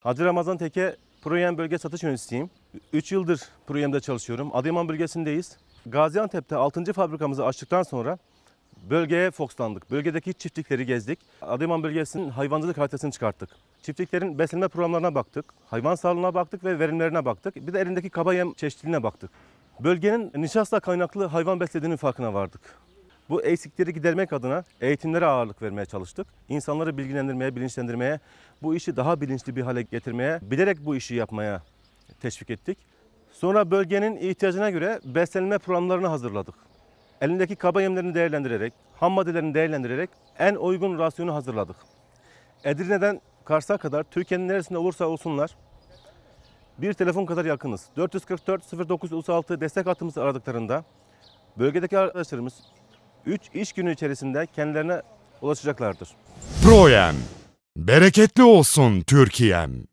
Hacı Ramazan Teke Proyem Bölge Satış Yöneticisiyim. 3 yıldır Proyem'de çalışıyorum. Adıyaman bölgesindeyiz. Gaziantep'te 6. fabrikamızı açtıktan sonra bölgeye fokuslandık. Bölgedeki çiftlikleri gezdik. Adıyaman bölgesinin hayvancılık haritasını çıkarttık. Çiftliklerin beslenme programlarına baktık. Hayvan sağlığına baktık ve verimlerine baktık. Bir de elindeki kaba yem çeşitliliğine baktık. Bölgenin nişasta kaynaklı hayvan beslediğinin farkına vardık. Bu eksikleri gidermek adına eğitimlere ağırlık vermeye çalıştık. İnsanları bilgilendirmeye, bilinçlendirmeye, bu işi daha bilinçli bir hale getirmeye, bilerek bu işi yapmaya teşvik ettik. Sonra bölgenin ihtiyacına göre beslenme programlarını hazırladık. Elindeki kaba yemlerini değerlendirerek, ham maddelerini değerlendirerek en uygun rasyonu hazırladık. Edirne'den Kars'a kadar Türkiye'nin neresinde olursa olsunlar bir telefon kadar yakınız. 444 0936 destek hattımızı aradıklarında bölgedeki arkadaşlarımız 3 iş günü içerisinde kendilerine ulaşacaklardır. Proyem. Bereketli olsun Türkiye'm.